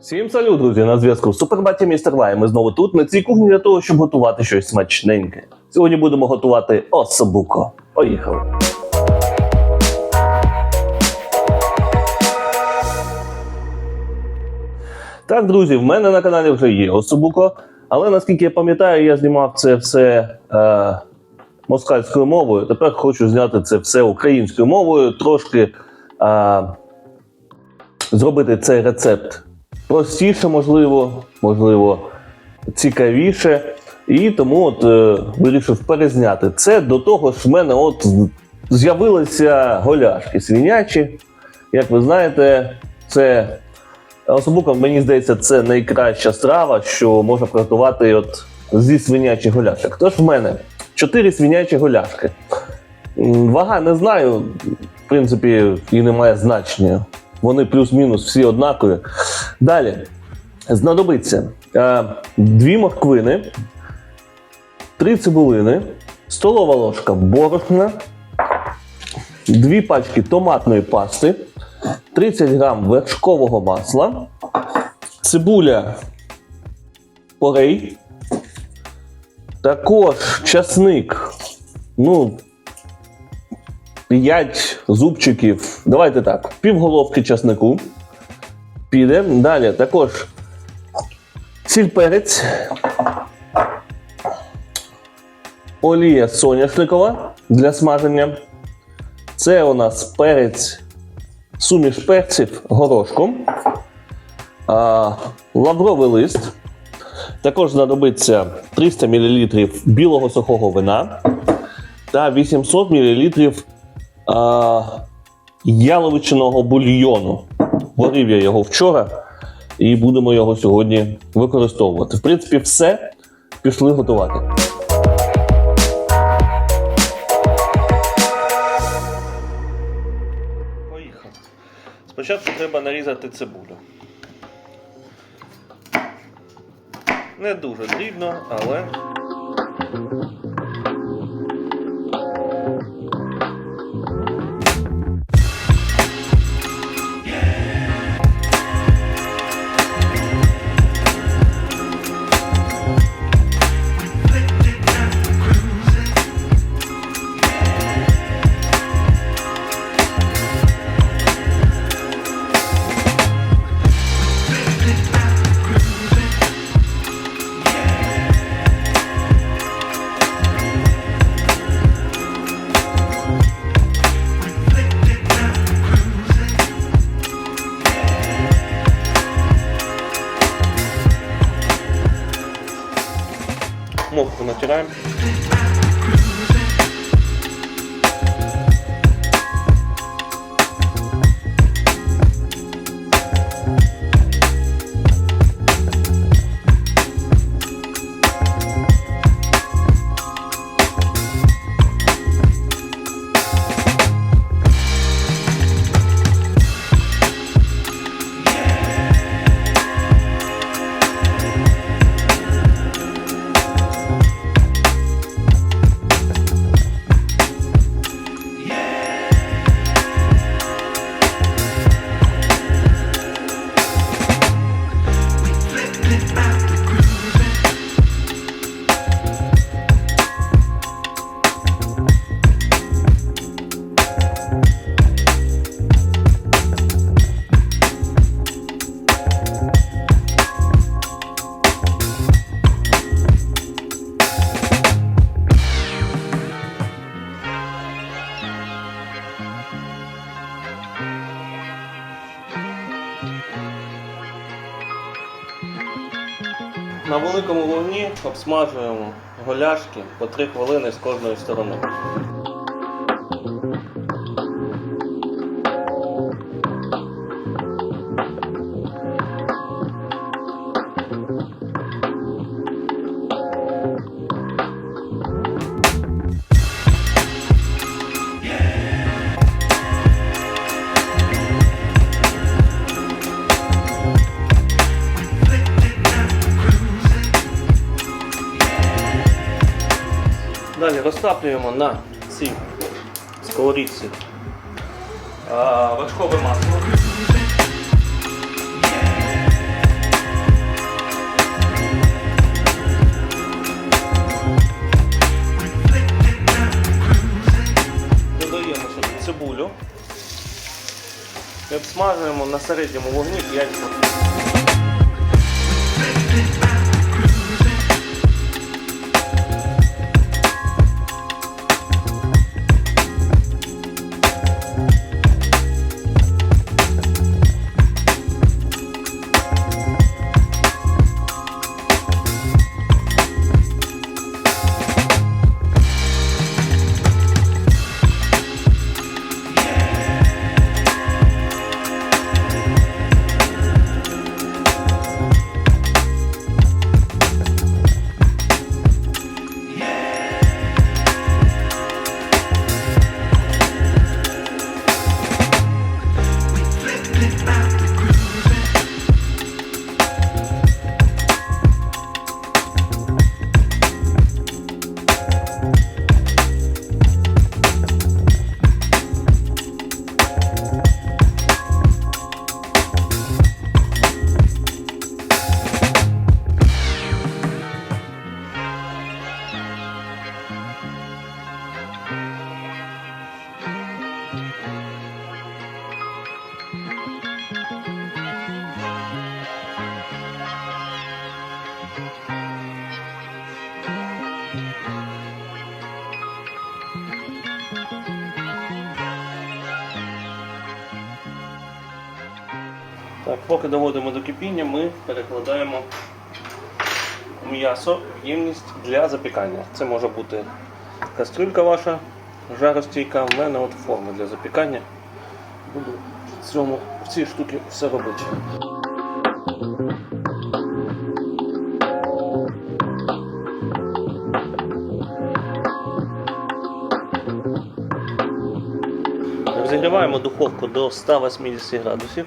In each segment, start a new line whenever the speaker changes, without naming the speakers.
Всім салют, друзі! На зв'язку Супербаті Містер Лай. Ми знову тут на цій кухні для того, щоб готувати щось смачненьке. Сьогодні будемо готувати особуко. Поїхали! Так, друзі, в мене на каналі вже є особуко, але наскільки я пам'ятаю, я знімав це все е, москальською мовою. Тепер хочу зняти це все українською мовою, трошки е, зробити цей рецепт простіше, можливо, можливо, цікавіше. І тому от е, вирішив перезняти це. До того ж, в мене от з'явилися голяшки свинячі. Як ви знаєте, це особливо, мені здається, це найкраща страва, що можна приготувати от зі свинячих голяшок. Тож в мене 4 свинячі голяшки. Вага не знаю, в принципі, і не має значення. Вони плюс-мінус всі однакові. Далі знадобиться е, дві морквини, три цибулини, столова ложка борошна, дві пачки томатної пасти, 30 грам вершкового масла, цибуля порей, також часник, ну, 5 зубчиків. Давайте так, півголовки часнику. Піде. Далі також сіль перець. Олія соняшникова для смаження. Це у нас перець, суміш перців горошком. А, лавровий лист. Також знадобиться 300 мл білого сухого вина та 800 мл яловичиного бульйону. Варив я його вчора і будемо його сьогодні використовувати. В принципі, все пішли готувати. Поїхали. Спочатку треба нарізати цибулю. Не дуже дрібно, але Did I? На великому вогні обсмажуємо голяшки по 3 хвилини з кожної сторони. розтаплюємо на цій сковорідці вершкове масло. Додаємо сюди цибулю і обсмажуємо на середньому вогні 5 хвилин. Поки доводимо до кипіння, ми перекладаємо м'ясо в ємність для запікання. Це може бути кастрюлька ваша жаростійка. В мене от форма для запікання. Буду в, цьому, в цій штуці все робити. Розігріваємо духовку до 180 градусів.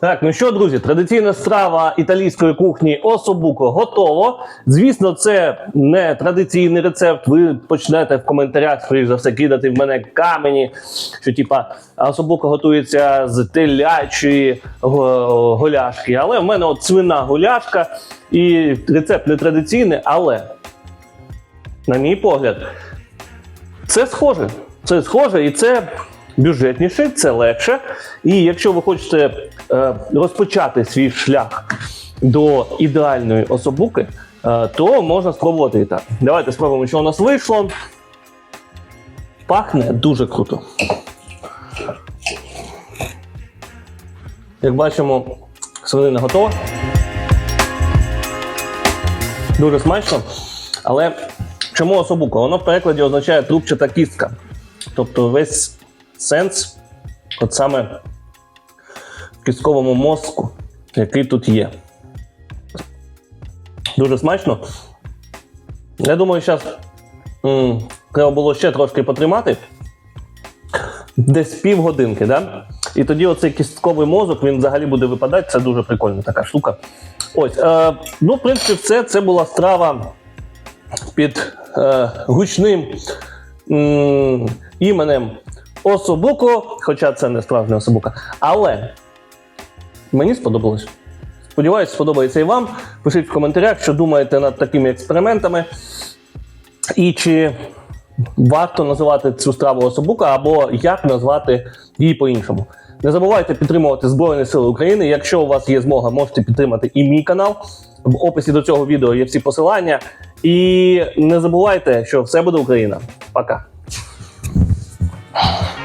Так, ну що, друзі, традиційна страва італійської кухні особуко готово. Звісно, це не традиційний рецепт. Ви почнете в коментарях, скоріш за все, кидати в мене камені, що типа особуко готується з телячої го- голяшки. Але в мене от свина голяшка, і рецепт не традиційний, але, на мій погляд, це схоже. Це схоже, і це бюджетніше, це легше. І якщо ви хочете е, розпочати свій шлях до ідеальної особуки, е, то можна спробувати і так. Давайте спробуємо, що у нас вийшло. Пахне дуже круто. Як бачимо, свинина готова. Дуже смачно. Але чому особука? Воно в перекладі означає трубчата кістка. Тобто весь сенс, от саме в кістковому мозку, який тут є. Дуже смачно. Я думаю, зараз треба було ще трошки потримати. Десь півгодинки, да? І тоді оцей кістковий мозок він взагалі буде випадати. Це дуже прикольна така штука. Ось, е, ну, в принципі, все. Це була страва під е, гучним м, іменем Особуко, хоча це не справжня особука. Але мені сподобалось. Сподіваюсь, сподобається і вам. Пишіть в коментарях, що думаєте над такими експериментами. І чи варто називати цю страву особука, або як назвати її по-іншому. Не забувайте підтримувати Збройні Сили України. Якщо у вас є змога, можете підтримати і мій канал. В описі до цього відео є всі посилання. І не забувайте, що все буде Україна. Пока. Oh.